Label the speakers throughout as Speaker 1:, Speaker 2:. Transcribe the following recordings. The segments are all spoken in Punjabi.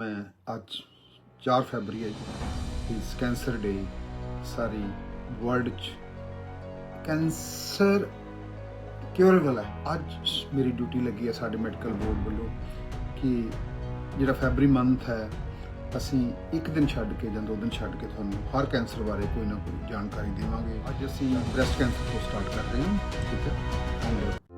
Speaker 1: ਮੈਂ ਅੱਜ 4 ਫੈਬਰੀ ਹੈ ਇਸ ਕੈਂਸਰ ਡੇ ਸਾਰੀ ਵਰਲਡ ਚ। ਕੈਂਸਰ ਕਿਉਰੇਬਲ ਹੈ। ਅੱਜ ਮੇਰੀ ਡਿਊਟੀ ਲੱਗੀ ਹੈ ਸਾਡੇ ਮੈਡੀਕਲ ਬੋਰਡ ਵੱਲੋਂ ਕਿ ਜਿਹੜਾ ਫੈਬਰੀ ਮੰਥ ਹੈ, ਅਸੀਂ ਇੱਕ ਦਿਨ ਛੱਡ ਕੇ ਜਾਂ ਦੋ ਦਿਨ ਛੱਡ ਕੇ ਤੁਹਾਨੂੰ ਹਰ ਕੈਂਸਰ ਬਾਰੇ ਕੋਈ ਨਾ ਕੋਈ ਜਾਣਕਾਰੀ ਦੇਵਾਂਗੇ। ਅੱਜ ਅਸੀਂ ਬ੍ਰੈਸਟ ਕੈਂਸਰ ਤੋਂ ਸਟਾਰਟ ਕਰ ਰਹੇ ਹਾਂ। ਠੀਕ ਹੈ।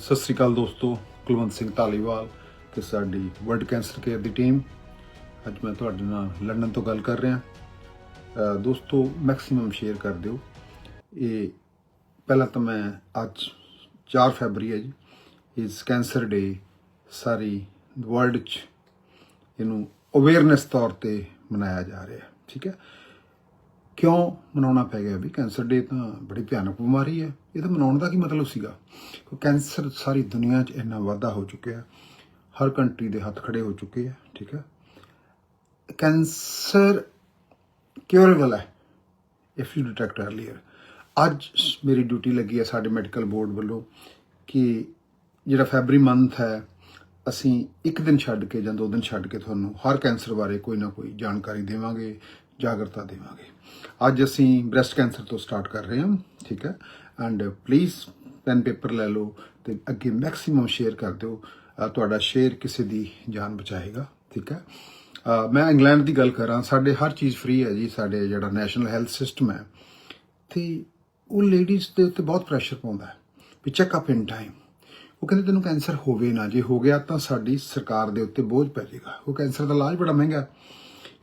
Speaker 1: ਸਤਿ ਸ੍ਰੀ ਅਕਾਲ ਦੋਸਤੋ, ਕੁਲਵੰਤ ਸਿੰਘ ਧਾਲੀਵਾਲ ਤੇ ਸਾਡੀ ਵਰਲਡ ਕੈਂਸਰ ਕੇਅਰ ਦੀ ਟੀਮ ਅੱਜ ਮੈਂ ਤੁਹਾਡੇ ਨਾਲ ਲੰਡਨ ਤੋਂ ਗੱਲ ਕਰ ਰਿਹਾ। ਦੋਸਤੋ ਮੈਕਸਿਮਮ ਸ਼ੇਅਰ ਕਰ ਦਿਓ। ਇਹ ਪਹਿਲਾਂ ਤਾਂ ਮੈਂ ਅੱਜ 4 ਫੈਬਰੀ ਹੈ ਜੀ। ਇਸ ਕੈਂਸਰ ਡੇ ਸਾਰੀ ਵਰਲਡ 'ਚ ਇਹਨੂੰ ਅਵੇਅਰਨੈਸ ਤੌਰ ਤੇ ਮਨਾਇਆ ਜਾ ਰਿਹਾ। ਠੀਕ ਹੈ? ਕਿਉਂ ਮਨਾਉਣਾ ਪੈ ਗਿਆ? ਵੀ ਕੈਂਸਰ ਡੇ ਤਾਂ ਬੜੀ ਭਿਆਨਕ ਬਿਮਾਰੀ ਹੈ। ਇਹ ਤਾਂ ਮਨਾਉਣ ਦਾ ਕੀ ਮਤਲਬ ਸੀਗਾ? ਕਿ ਕੈਂਸਰ ਸਾਰੀ ਦੁਨੀਆ 'ਚ ਇੰਨਾ ਵਾਧਾ ਹੋ ਚੁੱਕਿਆ ਹਰ ਕੰਟਰੀ ਦੇ ਹੱਥ ਖੜੇ ਹੋ ਚੁੱਕੇ ਆ ਠੀਕ ਹੈ? ਕੈਂਸਰ ਕਿਉਰੇਬਲ ਹੈ ਇਫ ਯੂ ਡਿਟੈਕਟ ਅਰਲੀਅਰ ਅੱਜ ਮੇਰੀ ਡਿਊਟੀ ਲੱਗੀ ਹੈ ਸਾਡੇ ਮੈਡੀਕਲ ਬੋਰਡ ਵੱਲੋਂ ਕਿ ਜਿਹੜਾ ਫੈਬਰੀ ਮੰਥ ਹੈ, ਅਸੀਂ ਇੱਕ ਦਿਨ ਛੱਡ ਕੇ ਜਾਂ ਦੋ ਦਿਨ ਛੱਡ ਕੇ ਤੁਹਾਨੂੰ ਹਰ ਕੈਂਸਰ ਬਾਰੇ ਕੋਈ ਨਾ ਕੋਈ ਜਾਣਕਾਰੀ ਦੇਵਾਂਗੇ। ਜਾਗਰਤਾ ਦੇਵਾਂਗੇ। ਅੱਜ ਅਸੀਂ ਬ੍ਰੈਸਟ ਕੈਂਸਰ ਤੋਂ ਸਟਾਰਟ ਕਰ ਰਹੇ ਹਾਂ, ਠੀਕ ਹੈ? ਐਂਡ ਪਲੀਜ਼ ਪੈਨ ਪੇਪਰ ਲੈ ਲਓ ਤੇ ਅੱਗੇ ਮੈਕਸਿਮਮ ਸ਼ੇਅਰ ਕਰ ਦਿਓ। ਤੁਹਾਡਾ ਸ਼ੇਅਰ ਕਿਸੇ ਦੀ ਜਾਨ ਬਚਾਏਗਾ, ਠੀਕ ਹੈ? ਮੈਂ ਇੰਗਲੈਂਡ ਦੀ ਗੱਲ ਕਰਾਂ, ਸਾਡੇ ਹਰ ਚੀਜ਼ ਫ੍ਰੀ ਹੈ ਜੀ, ਸਾਡੇ ਜਿਹੜਾ ਨੈਸ਼ਨਲ ਹੈਲਥ ਸਿਸਟਮ ਹੈ, ਤੇ ਉਹ ਲੇਡੀਜ਼ ਦੇ ਉੱਤੇ ਬਹੁਤ ਪ੍ਰੈਸ਼ਰ ਪਾਉਂਦਾ ਹੈ ਵੀ ਚੈੱਕਅਪ ਇਨ ਟਾਈਮ ਉਹ ਕਹਿੰਦੇ ਤੈਨੂੰ ਕੈਂਸਰ ਹੋਵੇ ਨਾ, ਜੇ ਹੋ ਗਿਆ ਤਾਂ ਸਾਡੀ ਸਰਕਾਰ ਦੇ ਉੱਤੇ ਬੋਝ ਪੈ ਜਾਏਗਾ। ਉਹ ਕੈਂਸਰ ਦਾ ਇਲਾਜ ਬੜਾ ਮਹਿੰਗਾ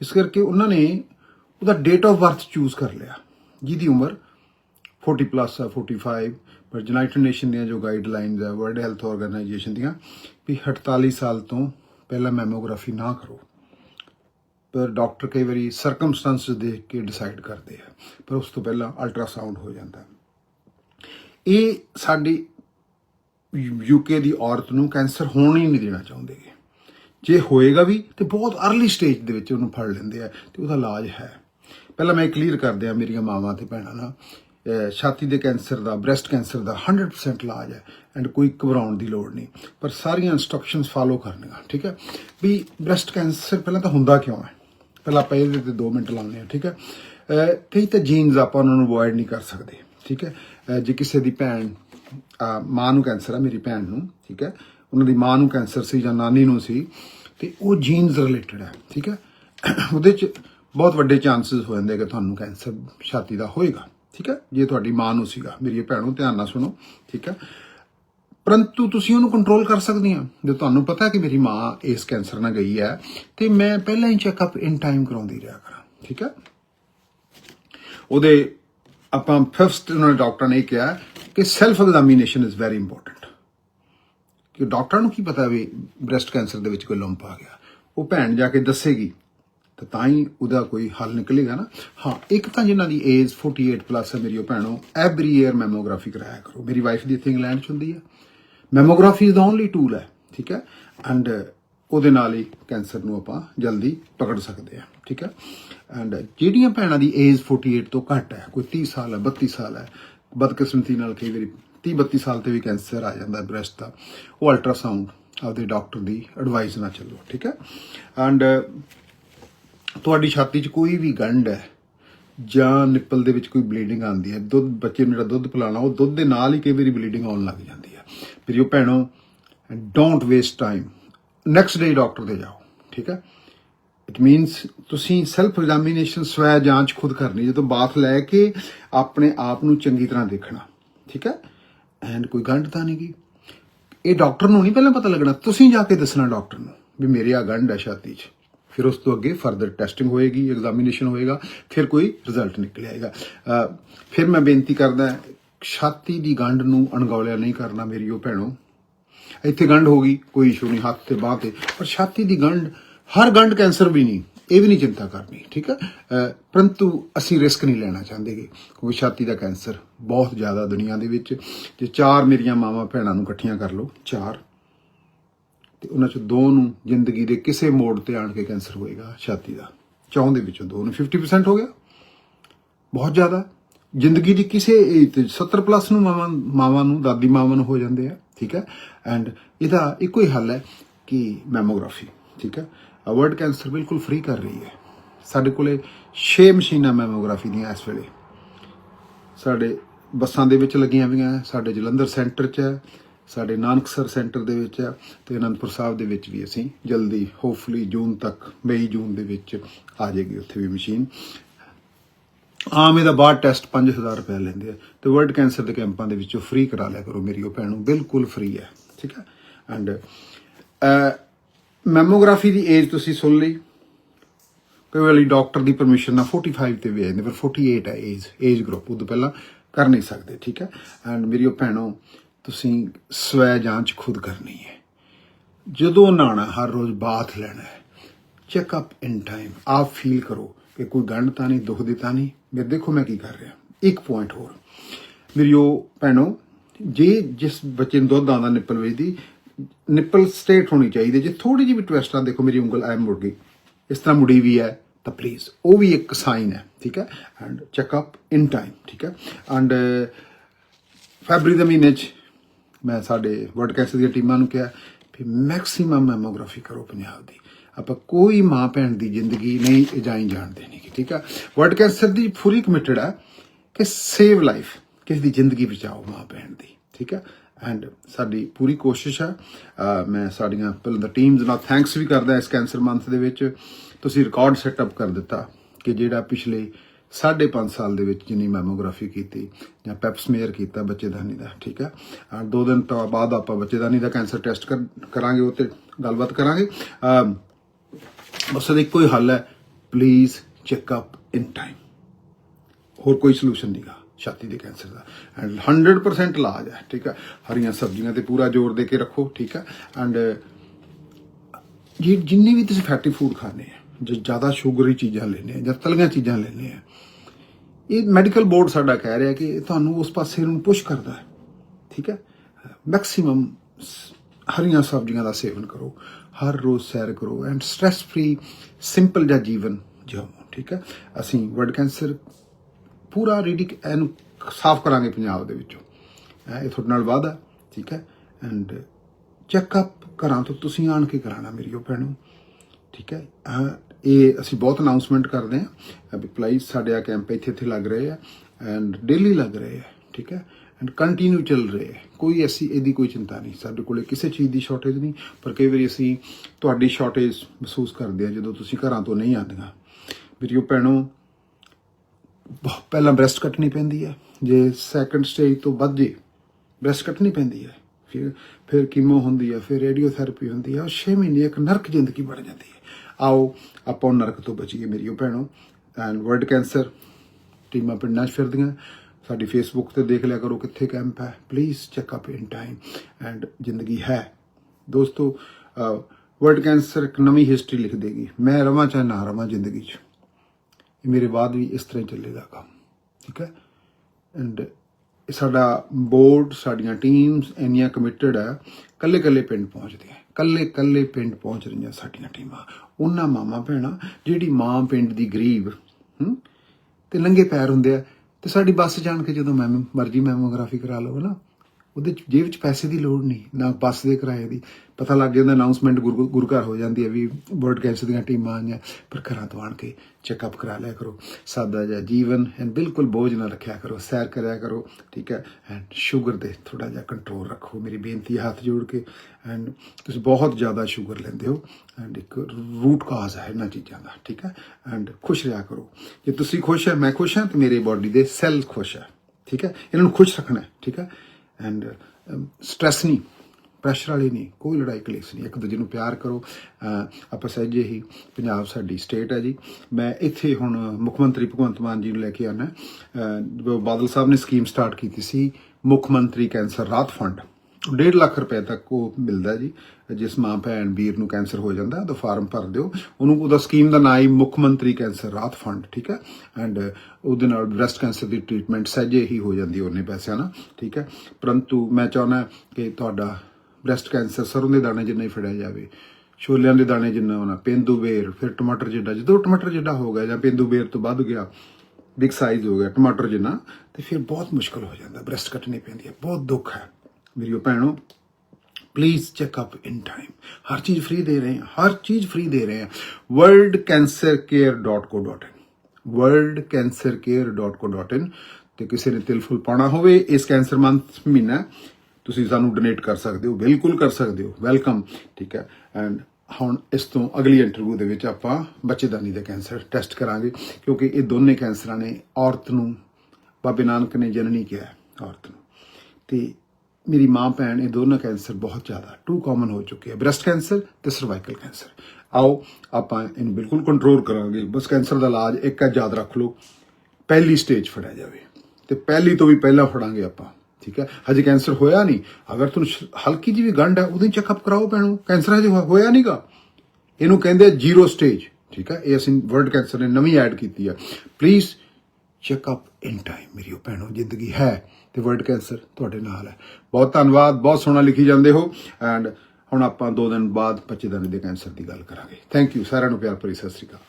Speaker 1: ਇਸ ਕਰਕੇ ਉਹਨਾਂ ਨੇ ਉਹਦਾ ਡੇਟ ਆਫ ਬਰਥ ਚੂਜ਼ ਕਰ ਲਿਆ। ਜਿਹਦੀ ਉਮਰ 40 ਪਲੱਸ ਆ 45 ਪਰ ਯੂਨਾਈਟਿਡ ਨੇਸ਼ਨ ਦੀਆਂ ਜੋ ਗਾਈਡਲਾਈਨਸ ਆ ਵਰਲਡ ਹੈਲਥ ਆਰਗੇਨਾਈਜੇਸ਼ਨ ਦੀਆਂ, ਵੀ 48 ਸਾਲ ਤੋਂ ਪਹਿਲਾਂ ਮੈਮੋਗ੍ਰਾਫੀ ਨਾ ਕਰੋ। ਪਰ ਡਾਕਟਰ ਕਈ ਵਾਰੀ ਸਰਕਮਸਟੈਂਸਸ ਦੇਖ ਕੇ ਡਿਸਾਈਡ ਕਰਦੇ ਆ, ਪਰ ਉਸ ਤੋਂ ਪਹਿਲਾਂ ਅਲਟਰਾਸਾਊਂਡ ਹੋ ਜਾਂਦਾ। ਇਹ ਸਾਡੀ ਯੂਕੇ ਦੀ ਔਰਤ ਨੂੰ ਕੈਂਸਰ ਹੋਣ ਹੀ ਨਹੀਂ ਦੇਣਾ ਚਾਹੁੰਦੇ। ਜੇ ਹੋਏਗਾ ਵੀ, ਤੇ ਬਹੁਤ अर्ਲੀ ਸਟੇਜ ਦੇ ਵਿੱਚ ਉਹਨੂੰ ਫੜ ਲੈਂਦੇ ਆ, ਤੇ ਉਹਦਾ ਇਲਾਜ ਹੈ। ਪਹਿਲਾਂ ਮੈਂ ਕਲੀਅਰ ਕਰ ਦਿਆਂ ਮੇਰੀਆਂ ਮਾਵਾਂ ਤੇ ਭੈਣਾਂ ਨਾਲ ਛਾਤੀ ਦੇ ਕੈਂਸਰ ਦਾ ਬ੍ਰੈਸਟ ਕੈਂਸਰ ਦਾ 100% ਇਲਾਜ ਹੈ ਐਂਡ ਕੋਈ ਘਬਰਾਉਣ ਦੀ ਲੋੜ ਨਹੀਂ। ਪਰ ਸਾਰੀਆਂ ਇਨਸਟਰਕਸ਼ਨਸ ਫਾਲੋ ਕਰਨੀਆਂ, ਠੀਕ ਹੈ? ਵੀ ਬ੍ਰੈਸਟ ਕੈਂਸਰ ਪਹਿਲਾਂ ਤਾਂ ਹੁੰਦਾ ਕਿਉਂ ਹੈ? ਪਹਿਲਾਂ ਆਪਾਂ ਇਹਦੇ ਤੇ 2 ਮਿੰਟ ਲਾਉਂਦੇ ਹਾਂ, ਠੀਕ ਹੈ? ਕਈ ਤਾਂ ਜੀਨਸ ਆਪਾਂ ਉਹਨਾਂ ਨੂੰ ਅਵੋਇਡ ਨਹੀਂ ਕਰ ਸਕਦੇ, ਠੀਕ ਹੈ? ਜੇ ਕਿਸੇ ਦੀ ਭੈਣ ਮਾਂ ਨੂੰ ਕੈਂਸਰ ਆ, ਮੇਰੀ ਭੈਣ ਨੂੰ, ਠੀਕ ਹੈ? ਉਹਨਾਂ ਦੀ ਮਾਂ ਨੂੰ ਕੈਂਸਰ ਸੀ ਜਾਂ ਨਾਨੀ ਨੂੰ ਸੀ, ਤੇ ਉਹ ਜੀਨਸ ਰਿਲੇਟਡ ਹੈ, ਠੀਕ ਹੈ? ਉਹਦੇ ਚ ਬਹੁਤ ਵੱਡੇ ਚਾਂਸਸ ਹੋ ਜਾਂਦੇ ਕਿ ਤੁਹਾਨੂੰ ਕੈਂਸਰ ਛਾਤੀ ਦਾ ਹੋਏਗਾ, ਠੀਕ ਹੈ? ਜੇ ਤੁਹਾਡੀ ਮਾਂ ਨੂੰ ਸੀਗਾ, ਮੇਰੀ ਭੈਣੋ ਧਿਆਨ ਨਾਲ ਸੁਣੋ, ਠੀਕ ਹੈ? ਪਰੰਤੂ ਤੁਸੀਂ ਉਹਨੂੰ ਕੰਟਰੋਲ ਕਰ ਸਕਦੇ ਸਕਦੀਆਂ ਜੇ ਤੁਹਾਨੂੰ ਪਤਾ ਕਿ ਮੇਰੀ ਮਾਂ ਇਸ ਕੈਂਸਰ ਨਾਲ ਗਈ ਹੈ, ਤੇ ਮੈਂ ਪਹਿਲਾਂ ਹੀ ਚੈੱਕਅਪ ਇਨ ਟਾਈਮ ਕਰਾਉਂਦੀ ਰਿਹਾ ਕਰਾਂ, ਠੀਕ ਹੈ? ਉਹਦੇ ਆਪਾਂ ਫਿਫਥ ਉਹਨਾਂ ਨੇ ਡਾਕਟਰ ਨੇ ਕਿਹਾ ਕਿ self examination is very important ਕਿ ਡਾਕਟਰ ਨੂੰ ਕੀ ਪਤਾ ਵੀ ਬ੍ਰੈਸਟ ਕੈਂਸਰ ਦੇ ਵਿੱਚ ਕੋਈ ਲੰਪ ਆ ਗਿਆ। ਉਹ ਭੈਣ ਜਾ ਕੇ ਦੱਸੇਗੀ ਤਾਂ ਤਾਂ ਹੀ ਉਹਦਾ ਕੋਈ ਹੱਲ ਨਿਕਲੇਗਾ ਨਾ। ਹਾਂ, ਇੱਕ ਤਾਂ ਜਿਨ੍ਹਾਂ ਦੀ ਏਜ 48 ਪਲੱਸ ਹੈ ਮੇਰੀ ਉਹ ਭੈਣੋ ਐਵਰੀ ਈਅਰ ਮੈਮੋਗ੍ਰਾਫੀ ਕਰਾਇਆ ਕਰੋ। ਮੇਰੀ ਵਾਈਫ ਦੀ ਇੱਥੇ ਇੰਗਲੈਂਡ 'ਚ ਹੁੰਦੀ ਹੈ mammography is the only tool ਹੈ, ਠੀਕ ਹੈ? ਐਂਡ ਉਹਦੇ ਨਾਲ ਹੀ ਕੈਂਸਰ ਨੂੰ ਆਪਾਂ ਜਲਦੀ ਪਕੜ ਸਕਦੇ ਹਾਂ, ਠੀਕ ਹੈ? ਐਂਡ ਜਿਹੜੀਆਂ ਭੈਣਾਂ ਦੀ ਏਜ 48 ਤੋਂ ਘੱਟ ਹੈ, ਕੋਈ 30 ਸਾਲ ਹੈ 32 ਸਾਲ ਹੈ, ਬਦਕਿਸਮਤੀ ਨਾਲ ਕਈ ਵਾਰੀ 30 32 ਸਾਲ ਤੇ ਵੀ ਕੈਂਸਰ ਆ ਜਾਂਦਾ ਬ੍ਰੈਸਟ ਦਾ, ਉਹ ਅਲਟਰਾਸਾਊਂਡ ਆਪਦੇ ਡਾਕਟਰ ਦੀ ਐਡਵਾਈਸ ਨਾਲ ਚੱਲੋ, ਠੀਕ ਹੈ? ਐਂਡ ਤੁਹਾਡੀ ਛਾਤੀ 'ਚ ਕੋਈ ਵੀ ਗੰਢ ਹੈ ਜਾਂ ਨਿੱਪਲ ਦੇ ਵਿੱਚ ਕੋਈ ਬਲੀਡਿੰਗ ਆਉਂਦੀ ਹੈ, ਦੁੱਧ, ਬੱਚੇ ਨੂੰ ਜਿਹੜਾ ਦੁੱਧ ਪਿਲਾਉਣਾ, ਉਹ ਦੁੱਧ ਦੇ ਨਾਲ ਹੀ ਕਈ ਵਾਰੀ ਬਲੀਡਿੰਗ ਆਉਣ ਲੱਗ ਜਾਂਦੀ ਹੈ। ਫਿਰ ਉਹ ਭੈਣੋ don't waste time next day doctor ਦੇ ਜਾਓ, ਠੀਕ ਹੈ? ਇਟ ਮੀਨਸ ਤੁਸੀਂ ਸੈਲਫ ਐਗਜ਼ਾਮੀਨੇਸ਼ਨ ਸਵੈ ਜਾਂਚ ਖੁਦ ਕਰਨੀ, ਜਦੋਂ ਬਾਥ ਲੈ ਕੇ ਆਪਣੇ ਆਪ ਨੂੰ ਚੰਗੀ ਤਰ੍ਹਾਂ ਦੇਖਣਾ, ਠੀਕ ਹੈ? ਐਂਡ ਕੋਈ ਗੰਢ ਤਾਂ ਨਹੀਂ ਗੀ? ਇਹ ਡਾਕਟਰ ਨੂੰ ਨਹੀਂ ਪਹਿਲਾਂ ਪਤਾ ਲੱਗਣਾ, ਤੁਸੀਂ ਜਾ ਕੇ ਦੱਸਣਾ ਡਾਕਟਰ ਨੂੰ ਵੀ ਮੇਰੇ ਆ ਗੰਢ ਹੈ ਛਾਤੀ 'ਚ। ਫਿਰ ਉਸ ਤੋਂ ਅੱਗੇ ਫਰਦਰ ਟੈਸਟਿੰਗ ਹੋਏਗੀ ਐਗਜ਼ਾਮੀਨੇਸ਼ਨ ਹੋਏਗਾ, ਫਿਰ ਕੋਈ ਰਿਜ਼ਲਟ ਨਿਕਲ ਆਏਗਾ। ਫਿਰ ਮੈਂ ਬੇਨਤੀ ਕਰਦਾ, ਛਾਤੀ ਦੀ ਗੰਢ ਨੂੰ ਅਣਗੌਲਿਆ ਨਹੀਂ ਕਰਨਾ ਮੇਰੀ ਉਹ ਭੈਣੋ। ਇੱਥੇ ਗੰਢ ਹੋ ਗਈ, ਕੋਈ ਇਸ਼ੂ ਨਹੀਂ, ਹੱਥ ਤੇ ਬਾਹ ਤੇ। ਪਰ ਛਾਤੀ ਦੀ ਗੰਢ, ਹਰ ਗੰਢ ਕੈਂਸਰ ਵੀ ਨਹੀਂ, ਇਹ ਵੀ ਨਹੀਂ ਚਿੰਤਾ ਕਰਨੀ, ਠੀਕ ਹੈ ਪਰੰਤੂ ਅਸੀਂ ਰਿਸਕ ਨਹੀਂ ਲੈਣਾ ਚਾਹੁੰਦੇਗੇ ਕਿਉਂਕਿ ਛਾਤੀ ਦਾ ਕੈਂਸਰ ਬਹੁਤ ਜ਼ਿਆਦਾ ਦੁਨੀਆ ਦੇ ਵਿੱਚ। ਜੇ ਚਾਰ ਮੇਰੀਆਂ ਮਾਵਾਂ ਭੈਣਾਂ ਨੂੰ ਇਕੱਠੀਆਂ ਕਰ ਲਓ, ਚਾਰ। ਤੇ ਉਹਨਾਂ ਚੋਂ ਦੋ ਨੂੰ ਜ਼ਿੰਦਗੀ ਦੇ ਕਿਸੇ ਮੋੜ ਤੇ ਆਣ ਕੇ ਕੈਂਸਰ ਹੋਏਗਾ, ਛਾਤੀ ਦਾ। ਚੌਂ ਦੇ ਵਿੱਚੋਂ ਦੋ ਨੂੰ 50% ਹੋ ਗਿਆ। ਬਹੁਤ ਜ਼ਿਆਦਾ। ਜ਼ਿੰਦਗੀ ਦੀ ਕਿਸੇ ਏਜ ਤੇ 70 ਪਲੱਸ ਨੂੰ ਮਾਵਾਂ ਮਾਵਾਂ ਨੂੰ, ਦਾਦੀ ਮਾਵਾਂ ਨੂੰ ਹੋ ਜਾਂਦੇ ਆ, ਠੀਕ ਹੈ? ਐਂਡ ਇਹਦਾ ਇੱਕੋ ਹੀ ਹੱਲ ਹੈ ਕਿ ਮੈਮੋਗ੍ਰਾਫੀ ਠੀਕ ਹੈ? ਵਰਡ ਕੈਂਸਰ ਬਿਲਕੁਲ ਫ੍ਰੀ ਕਰ ਰਹੀ ਹੈ। ਸਾਡੇ ਕੋਲੇ 6 ਮਸ਼ੀਨਾਂ ਮੈਮੋਗ੍ਰਾਫੀ ਦੀਆਂ ਇਸ ਵੇਲੇ। ਸਾਡੇ ਬੱਸਾਂ ਦੇ ਵਿੱਚ ਲੱਗੀਆਂ ਹੋਈਆਂ, ਸਾਡੇ ਜਲੰਧਰ ਸੈਂਟਰ 'ਚ ਹੈ ਸਾਡੇ ਨਾਨਕਸਰ ਸੈਂਟਰ ਦੇ ਵਿੱਚ ਆ ਤੇ ਅਨੰਦਪੁਰ ਸਾਹਿਬ ਦੇ ਵਿੱਚ ਵੀ ਅਸੀਂ ਜਲਦੀ ਹੋਪਫੁਲੀ ਜੂਨ ਤੱਕ, ਮਈ, ਜੂਨ ਦੇ ਵਿੱਚ ਆ ਜਾਏਗੀ ਉੱਥੇ ਵੀ ਮਸ਼ੀਨ। ਆਮ ਇਹਦਾ ਬਾਅਦ ਟੈਸਟ 5000 ਰੁਪਏ ਲੈਂਦੇ ਆ ਤੇ ਵਰਲਡ ਕੈਂਸਰ ਦੇ ਕੈਂਪਾਂ ਦੇ ਵਿੱਚੋਂ ਫ੍ਰੀ ਕਰਾ ਲਿਆ ਕਰੋ ਮੇਰੀ ਉਹ ਭੈਣੋ ਬਿਲਕੁਲ ਫ੍ਰੀ ਹੈ, ਠੀਕ ਹੈ? ਐਂਡ ਮੈਮੋਗ੍ਰਾਫੀ ਦੀ ਏਜ ਤੁਸੀਂ ਸੁਣ ਲਈ। ਕਈ ਵਾਰੀ ਡਾਕਟਰ ਦੀ ਪਰਮਿਸ਼ਨ ਨਾਲ 45 ਤੇ ਵੀ ਆ ਜਾਂਦੇ, ਪਰ 48 ਹੈ ਏਜ ਏਜ ਗਰੁੱਪ ਉਹ ਤੋਂ ਪਹਿਲਾਂ ਕਰ ਨਹੀਂ ਸਕਦੇ, ਠੀਕ ਹੈ? ਐਂਡ ਮੇਰੀ ਉਹ ਭੈਣੋ ਤੁਸੀਂ ਸਵੈ ਜਾਂਚ ਖੁਦ ਕਰਨੀ ਹੈ। ਜਦੋਂ ਨਹਾਉਣਾ ਹਰ ਰੋਜ਼ ਬਾਥ ਲੈਣਾ ਹੈ। ਚੈੱਕਅਪ ਇਨ ਟਾਈਮ ਆਪ ਫੀਲ ਕਰੋ ਕਿ ਕੋਈ ਗੰਢ ਤਾਂ ਨਹੀਂ ਦੁਖਦੀ ਤਾਂ ਨਹੀਂ। ਮੈਂ ਦੇਖੋ ਮੈਂ ਕੀ ਕਰ ਰਿਹਾ। ਇੱਕ ਪੁਆਇੰਟ ਹੋਰ। ਮੇਰੀ ਉਹ ਭੈਣੋ, ਜੇ ਜਿਸ ਬੱਚੇ ਨੂੰ ਦੁੱਧ ਆਉਂਦਾ ਨਿੱਪਲ ਵਿੱਚ ਦੀ ਨਿੱਪਲ ਸਟੇਟ ਹੋਣੀ ਚਾਹੀਦੀ ਜੇ ਥੋੜੀ ਜਿਹੀ ਵੀ ਟਵਿਸਟ ਆ, ਦੇਖੋ ਮੇਰੀ ਉਂਗਲ ਐ ਮੁੜ ਗਈ। ਇਸ ਤਰ੍ਹਾਂ ਮੁੜੀ ਵੀ ਹੈ, ਤਾਂ ਪਲੀਜ਼ ਉਹ ਵੀ ਇੱਕ ਸਾਈਨ ਹੈ, ਠੀਕ ਹੈ? ਐਂਡ ਚੈੱਕਅਪ ਇਨ ਟਾਈਮ ਠੀਕ ਹੈ? ਐਂਡ ਫੈਬਰੀ ਦੇ ਮਹੀਨੇ 'ਚ ਮੈਂ ਸਾਡੇ ਵਰਡ ਕੈਂਸਰ ਦੀਆਂ ਟੀਮਾਂ ਨੂੰ ਕਿਹਾ ਵੀ ਮੈਕਸਿਮਮ ਮੈਮੋਗ੍ਰਾਫੀ ਕਰੋ ਪੰਜਾਬ ਦੀ। ਆਪਾਂ ਕੋਈ ਮਾਂ ਭੈਣ ਦੀ ਜ਼ਿੰਦਗੀ ਨਹੀਂ ਇਜਾਈ ਜਾਣ ਦੇਣੀ ਗੀ, ਠੀਕ ਆ? ਵਰਡ ਕੈਂਸਰ ਦੀ ਫੁੱਲੀ ਕਮਿਟਡ ਹੈ ਕਿ ਸੇਵ ਲਾਈਫ ਕਿਸੇ ਦੀ ਜ਼ਿੰਦਗੀ ਬਚਾਓ ਮਾਂ ਭੈਣ ਦੀ ਠੀਕ ਆ? ਐਂਡ ਸਾਡੀ ਪੂਰੀ ਕੋਸ਼ਿਸ਼ ਆ। ਮੈਂ ਸਾਡੀਆਂ ਪਹਿਲਾਂ ਤਾਂ ਟੀਮਸ ਨਾਲ ਥੈਂਕਸ ਵੀ ਕਰਦਾ ਇਸ ਕੈਂਸਰ ਮੰਥ ਦੇ ਵਿੱਚ। ਤੁਸੀਂ ਰਿਕਾਰਡ ਸੈਟਅਪ ਕਰ ਦਿੱਤਾ ਕਿ ਜਿਹੜਾ ਪਿਛਲੇ 5.5 ਸਾਲ ਦੇ ਵਿੱਚ ਜਿੰਨੀ ਮੈਮੋਗ੍ਰਾਫੀ ਕੀਤੀ ਜਾਂ ਪੈਪਸਮੀਅਰ ਕੀਤਾ ਬੱਚੇਦਾਨੀ ਦਾ, ਠੀਕ ਹੈ? ਆ ਦੋ ਦਿਨ ਤੋਂ ਬਾਅਦ ਆਪਾਂ ਬੱਚੇਦਾਨੀ ਦਾ ਕੈਂਸਰ ਟੈਸਟ ਕਰਾਂਗੇ, ਉਹ ਤੇ ਗੱਲਬਾਤ ਕਰਾਂਗੇ। ਅਮ ਬਸ ਇਹਦਾ ਇੱਕੋ ਹੀ ਹੱਲ ਹੈ ਪਲੀਜ਼ ਚੈੱਕਅਪ ਇਨ ਟਾਈਮ ਹੋਰ ਕੋਈ ਸੋਲੂਸ਼ਨ ਨਹੀਂਗਾ ਛਾਤੀ ਦੇ ਕੈਂਸਰ ਦਾ। ਐਂਡ 100% ਇਲਾਜ ਹੈ, ਠੀਕ ਹੈ? ਹਰੀਆਂ ਸਬਜ਼ੀਆਂ ਤੇ ਪੂਰਾ ਜ਼ੋਰ ਦੇ ਕੇ ਰੱਖੋ, ਠੀਕ ਹੈ? ਐਂਡ ਜੀ, ਜਿੰਨੇ ਵੀ ਤੁਸੀਂ ਫੈਟੀ ਫੂਡ ਖਾਣੇ ਆ ਜੋ ਜ਼ਿਆਦਾ ਸ਼ੂਗਰੀ ਚੀਜ਼ਾਂ ਲੈਣੇ ਆ ਜਾਂ ਤਲੀਆਂ ਚੀਜ਼ਾਂ ਲੈਣੇ ਆ। ਇਹ ਮੈਡੀਕਲ ਬੋਰਡ ਸਾਡਾ ਕਹਿ ਰਿਹਾ ਕਿ ਇਹ ਤੁਹਾਨੂੰ ਉਸ ਪਾਸੇ ਨੂੰ ਪੁਸ਼ ਕਰਦਾ ਹੈ, ਠੀਕ ਹੈ? ਮੈਕਸਿਮਮ ਹਰੀਆਂ ਸਬਜ਼ੀਆਂ ਦਾ ਸੇਵਨ ਕਰੋ, ਹਰ ਰੋਜ਼ ਸੈਰ ਕਰੋ ਐਂਡ ਸਟ्रेस ਫ੍ਰੀ ਸਿੰਪਲ ਜਿਹਾ ਜੀਵਨ ਜਿਓ ਠੀਕ ਹੈ? ਅਸੀਂ ਵਰਡ ਕੈਂਸਰ ਪੂਰਾ ਰੀਡਿਕ ਇਹਨੂੰ ਸਾਫ਼ ਕਰਾਂਗੇ ਪੰਜਾਬ ਦੇ ਵਿੱਚੋਂ। ਇਹ ਤੁਹਾਡੇ ਨਾਲ ਵਾਅਦਾ, ਠੀਕ ਹੈ? ਐਂਡ ਚੈੱਕਅਪ ਕਰਾਂ ਤੋਂ ਤੁਸੀਂ ਆਣ ਕੇ ਕਰਾਣਾ ਮੇਰੀ ਉਹ ਭੈਣੋ, ਠੀਕ ਹੈ? ਇਹ ਅਸੀਂ ਬਹੁਤ ਅਨਾਉਂਸਮੈਂਟ ਕਰਦੇ ਹਾਂ ਵੀ ਪਲਾਈ ਸਾਡੇ ਆ ਕੈਂਪ ਇੱਥੇ ਇੱਥੇ ਲੱਗ ਰਹੇ ਆ ਐਂਡ ਡੇਲੀ ਲੱਗ ਰਹੇ ਆ, ਠੀਕ ਹੈ? ਐਂਡ ਕੰਟੀਨਿਊ ਚੱਲ ਰਹੇ ਹੈ ਕੋਈ ਐਸੀ ਇਹਦੀ ਕੋਈ ਚਿੰਤਾ ਨਹੀਂ। ਸਾਡੇ ਕੋਲੇ ਕਿਸੇ ਚੀਜ਼ ਦੀ ਸ਼ਾਰਟੇਜ ਨਹੀਂ, ਪਰ ਕਈ ਵਾਰੀ ਅਸੀਂ ਤੁਹਾਡੀ ਸ਼ਾਰਟੇਜ ਮਹਿਸੂਸ ਕਰਦੇ ਆ ਜਦੋਂ ਤੁਸੀਂ ਘਰਾਂ ਤੋਂ ਨਹੀਂ ਆਉਂਦੀਆਂ। ਮੇਰੀ ਉਹ ਭੈਣੋ ਬਹੁਤ ਪਹਿਲਾਂ ਬ੍ਰੈਸਟ ਕੱਟਣੀ ਪੈਂਦੀ ਹੈ। ਜੇ ਸੈਕੰਡ ਸਟੇਜ ਤੋਂ ਵੱਧ ਜੇ ਬ੍ਰੈਸਟ ਕੱਟਣੀ ਪੈਂਦੀ ਹੈ। ਫਿਰ ਫਿਰ ਕੀਮੋ ਹੁੰਦੀ ਹੈ, ਫਿਰ ਰੇਡੀਓਥੈਰੇਪੀ ਹੁੰਦੀ ਹੈ। ਉਹ 6 ਮਹੀਨੇ ਇੱਕ ਨਰਕ ਜ਼ਿੰਦਗੀ ਬਣ ਜਾਂਦੀ ਹੈ। ਆਓ, ਆਪਾਂ ਉਹ ਨਰਕ ਤੋਂ ਬਚੀਏ ਮੇਰੀ ਉਹ ਭੈਣੋ ਐਂਡ ਵਰਲਡ ਕੈਂਸਰ ਟੀਮਾਂ ਪਿੰਡਾਂ 'ਚ ਫਿਰਦੀਆਂ, ਸਾਡੀ ਫੇਸਬੁੱਕ ਤੇ ਦੇਖ ਲਿਆ ਕਰੋ ਕਿੱਥੇ ਕੈਂਪ ਹੈ please check up in time and ਜ਼ਿੰਦਗੀ ਹੈ। ਦੋਸਤੋ ਵਰਲਡ ਕੈਂਸਰ ਇੱਕ ਨਵੀਂ ਹਿਸਟਰੀ ਲਿਖ ਦੇਗੀ, ਮੈਂ ਰਵਾਂ ਚਾਹੇ ਨਾ ਰਵਾਂ ਜ਼ਿੰਦਗੀ 'ਚ, ਇਹ ਮੇਰੇ ਬਾਅਦ ਵੀ ਇਸ ਤਰ੍ਹਾਂ ਹੀ ਚੱਲੇਗਾ ਕੰਮ, ਠੀਕ ਹੈ? ਐਂਡ ਸਾਡਾ ਬੋਰਡ ਸਾਡੀਆਂ ਟੀਮਸ ਇੰਨੀਆਂ ਕਮਿਟਡ ਹੈ ਕੱਲੇ ਕੱਲੇ ਪਿੰਡ ਪਹੁੰਚਦੀਆਂ ਕੱਲੇ ਕੱਲੇ ਪਿੰਡ ਪਹੁੰਚ ਰਹੀਆਂ ਸਾਡੀਆਂ ਟੀਮਾਂ। ਉਹਨਾਂ ਮਾਮਾ ਭੈਣਾਂ, ਜਿਹੜੀ ਮਾਂ ਪਿੰਡ ਦੀ ਗਰੀਬ, ਹੂੰ, ਤੇ ਨੰਗੇ ਪੈਰ ਹੁੰਦੇ ਆ, ਤੇ ਸਾਡੀ ਬੱਸ ਜਾਣ ਕੇ ਜਦੋਂ ਮੈਂ ਮਰਜ਼ੀ ਮੈਮੋਗ੍ਰਾਫੀ ਕਰਾ ਲਓ ਨਾ ਉਹਦੇ ਚ ਜੇਬ ਵਿੱਚ ਪੈਸੇ ਦੀ ਲੋੜ ਨਹੀਂ, ਨਾ ਬੱਸ ਦੇ ਕਿਰਾਏ ਦੀ। ਪਤਾ ਲੱਗ ਜਾਂਦਾ ਅਨਾਉਂਸਮੈਂਟ ਗੁਰੂ ਗੁਰੂ ਘਰ ਹੋ ਜਾਂਦੀ ਹੈ ਵੀ ਬਰਡ ਕੈਂਸਰ ਦੀਆਂ ਟੀਮਾਂ ਆਈਆਂ ਪਰ ਘਰਾਂ ਤੋਂ ਆਣ ਕੇ ਚੈੱਕਅਪ ਕਰਾ ਲਿਆ ਕਰੋ। ਸਾਦਾ ਜਿਹਾ ਜੀਵਨ ਐਂਡ ਬਿਲਕੁਲ ਬੋਝ ਨਾ ਰੱਖਿਆ ਕਰੋ, ਸੈਰ ਕਰਿਆ ਕਰੋ, ਠੀਕ ਹੈ? ਐਂਡ ਸ਼ੂਗਰ ਤੇ ਥੋੜਾ ਜਿਹਾ ਕੰਟਰੋਲ ਰੱਖੋ, ਮੇਰੀ ਬੇਨਤੀ ਹੈ ਹੱਥ ਜੋੜ ਕੇ। ਐਂਡ ਤੁਸੀਂ ਬਹੁਤ ਜ਼ਿਆਦਾ ਸ਼ੂਗਰ ਲੈਂਦੇ ਹੋ। ਐਂਡ ਇੱਕ ਰੂਟ ਕਾਜ਼ ਹੈ ਇਹਨਾਂ ਚੀਜ਼ਾਂ ਦਾ, ਠੀਕ ਹੈ? ਐਂਡ ਖੁਸ਼ ਰਿਹਾ ਕਰੋ। ਜੇ ਤੁਸੀਂ ਖੁਸ਼ ਹੈ, ਮੈਂ ਖੁਸ਼ ਹਾਂ ਤੇ ਮੇਰੇ ਬਾਡੀ ਦੇ ਸੈੱਲ ਖੁਸ਼ ਹੈ, ਠੀਕ ਹੈ? ਇਹਨਾਂ ਨੂੰ ਖੁਸ਼ ਰੱਖਣਾ ਹੈ, ਠੀਕ ਹੈ? ਐਂਡ ਸਟ੍ਰੈਸ ਨਹੀਂ ਪ੍ਰੈਸ਼ਰ ਵਾਲੀ ਨਹੀਂ ਕੋਈ ਲੜਾਈ ਕਲੇਸ਼ ਨਹੀਂ ਇੱਕ ਦੂਜੇ ਨੂੰ ਪਿਆਰ ਕਰੋ ਆਪਾਂ ਸਹਿਜੇ ਹੀ ਪੰਜਾਬ ਸਾਡੀ ਸਟੇਟ ਹੈ ਜੀ ਮੈਂ ਇੱਥੇ ਹੁਣ ਮੁੱਖ ਮੰਤਰੀ ਭਗਵੰਤ ਮਾਨ ਜੀ ਨੂੰ ਲੈ ਕੇ ਆਣਾ ਬਾਦਲ ਸਾਹਿਬ ਨੇ ਸਕੀਮ ਸਟਾਰਟ ਕੀਤੀ ਸੀ ਮੁੱਖ ਮੰਤਰੀ ਕੈਂਸਰ ਰਾਹਤ ਫੰਡ 1.5 ਲੱਖ ਰੁਪਏ ਤੱਕ ਉਹ ਮਿਲਦਾ ਜੀ। ਜਿਸ ਮਾਂ ਭੈਣ ਵੀਰ ਨੂੰ ਕੈਂਸਰ ਹੋ ਜਾਂਦਾ, ਉਹਦਾ ਫਾਰਮ ਭਰ ਦਿਓ। ਉਹਨੂੰ ਉਹਦਾ ਸਕੀਮ ਦਾ ਨਾਂ ਹੀ ਮੁੱਖ ਮੰਤਰੀ ਕੈਂਸਰ ਰਾਹਤ ਫੰਡ, ਠੀਕ ਹੈ? ਐਂਡ ਉਹਦੇ ਨਾਲ ਬ੍ਰੈਸਟ ਕੈਂਸਰ ਦੀ ਟ੍ਰੀਟਮੈਂਟ ਸਹਿਜੇ ਹੀ ਹੋ ਜਾਂਦੀ ਉਹਨੇ ਪੈਸਿਆਂ ਨਾਲ, ਠੀਕ ਹੈ? ਪਰੰਤੂ ਮੈਂ ਚਾਹੁੰਦਾ ਕਿ ਤੁਹਾਡਾ ਬ੍ਰੈਸਟ ਕੈਂਸਰ ਸਰੋਂ ਦੇ ਦਾਣੇ ਜਿੰਨਾ ਹੀ ਫੜਿਆ ਜਾਵੇ, ਛੋਲਿਆਂ ਦੇ ਦਾਣੇ ਜਿੰਨਾ ਹੋਣਾ, ਪੇਂਦੂ ਬੇਰ, ਫਿਰ ਟਮਾਟਰ ਜਿੱਡਾ, ਜਦੋਂ ਟਮਾਟਰ ਜਿੱਡਾ ਹੋ ਗਿਆ ਜਾਂ ਪੇਂਦੂ ਬੇਰ ਤੋਂ ਵੱਧ ਗਿਆ ਬਿਗ ਸਾਈਜ਼ ਹੋ ਗਿਆ, ਟਮਾਟਰ ਜਿੰਨਾ, ਤੇ ਫਿਰ ਬਹੁਤ ਮੁਸ਼ਕਲ ਹੋ ਜਾਂਦਾ, ਬ੍ਰੈਸਟ ਕੱਟਣੀ ਪੈਂਦੀ ਹੈ, ਬਹੁਤ ਦੁੱਖ ਹੈ। ਮੇਰੀਓ ਭੈਣੋ please check up in time ਹਰ ਚੀਜ਼ ਫ੍ਰੀ ਦੇ ਰਹੇ ਹਾਂ, ਹਰ ਚੀਜ਼ ਫ੍ਰੀ ਦੇ ਰਹੇ ਹਾਂ। worldcancercare.co.in worldcancercare.co.in ਤੇ ਕਿਸੇ ਨੇ ਤਿਲ ਫੁੱਲ ਪਾਉਣਾ ਹੋਵੇ ਇਸ ਕੈਂਸਰ ਮੰਥ ਮਹੀਨਾ, ਤੁਸੀਂ ਸਾਨੂੰ ਡੋਨੇਟ ਕਰ ਸਕਦੇ ਹੋ, ਬਿਲਕੁਲ ਕਰ ਸਕਦੇ ਹੋ ਵੈਲਕਮ ਠੀਕ ਹੈ। ਐਂਡ ਹੁਣ ਇਸ ਤੋਂ ਅਗਲੀ ਇੰਟਰਵਿਊ ਦੇ ਵਿੱਚ ਆਪਾਂ ਬੱਚੇਦਾਨੀ ਦਾ ਕੈਂਸਰ ਟੈਸਟ ਕਰਾਂਗੇ, ਕਿਉਂਕਿ ਇਹ ਦੋਨੇ ਕੈਂਸਰਾਂ ਨੇ ਔਰਤ ਨੂੰ, ਬਾਬੇ ਨਾਨਕ ਨੇ ਜਨਨੀ ਕਿਹਾ ਔਰਤ ਨੂੰ। ਤੇ ਮੇਰੀ ਮਾਂ ਭੈਣ, ਇਹ ਦੋਨਾਂ ਕੈਂਸਰ ਬਹੁਤ ਜ਼ਿਆਦਾ ਟੂ ਕਾਮਨ ਹੋ ਚੁੱਕੇ ਆ ਬ੍ਰੈਸਟ ਕੈਂਸਰ ਤੇ ਸਰਵਾਈਕਲ ਕੈਂਸਰ ਆਓ, ਆਪਾਂ ਇਹਨੂੰ ਬਿਲਕੁਲ ਕੰਟਰੋਲ ਕਰਾਂਗੇ। ਬਸ ਕੈਂਸਰ ਦਾ ਇਲਾਜ ਇੱਕ ਹੈ, ਯਾਦ ਰੱਖ ਲਓ। ਪਹਿਲੀ ਸਟੇਜ ਫੜਿਆ ਜਾਵੇ ਤੇ ਪਹਿਲੀ ਤੋਂ ਵੀ ਪਹਿਲਾਂ ਫੜਾਂਗੇ ਆਪਾਂ, ਠੀਕ ਹੈ? ਹਜੇ ਕੈਂਸਰ ਹੋਇਆ ਨਹੀਂ। ਅਗਰ ਤੁਹਾਨੂੰ ਹਲਕੀ ਜਿਹੀ ਵੀ ਗੰਢ ਹੈ, ਉਹਦੀ ਚੈੱਕਅਪ ਕਰਾਓ ਭੈਣੋ। ਕੈਂਸਰ ਹਜੇ ਹੋ- ਹੋਇਆ ਨਹੀਂਗਾ ਇਹਨੂੰ ਕਹਿੰਦੇ ਜ਼ੀਰੋ ਸਟੇਜ ਠੀਕ ਹੈ? ਇਹ ਅਸੀਂ ਵਰਲਡ ਕੈਂਸਰ ਨੇ ਨਵੀਂ ਐਡ ਕੀਤੀ ਹੈ ਪਲੀਜ਼ ਚੈੱਕਅਪ ਇਨ ਟਾਈਮ ਮੇਰੀ ਉਹ ਭੈਣੋ, ਜ਼ਿੰਦਗੀ ਹੈ। ਤੇ ਵਰਲਡ ਕੈਂਸਰ ਤੁਹਾਡੇ ਨਾਲ ਹੈ। ਬਹੁਤ ਧੰਨਵਾਦ, ਬਹੁਤ ਸੋਹਣਾ ਲਿਖੀ ਜਾਂਦੇ ਹੋ। ਐਂਡ ਹੁਣ ਆਪਾਂ ਦੋ ਦਿਨ ਬਾਅਦ ਬੱਚੇਦਾਨੀ ਦੇ ਕੈਂਸਰ ਦੀ ਗੱਲ ਕਰਾਂਗੇ। ਥੈਂਕ ਯੂ ਸਾਰਿਆਂ ਨੂੰ ਪਿਆਰ ਭਰੀ ਸਤਿ ਸ੍ਰੀ ਅਕਾਲ।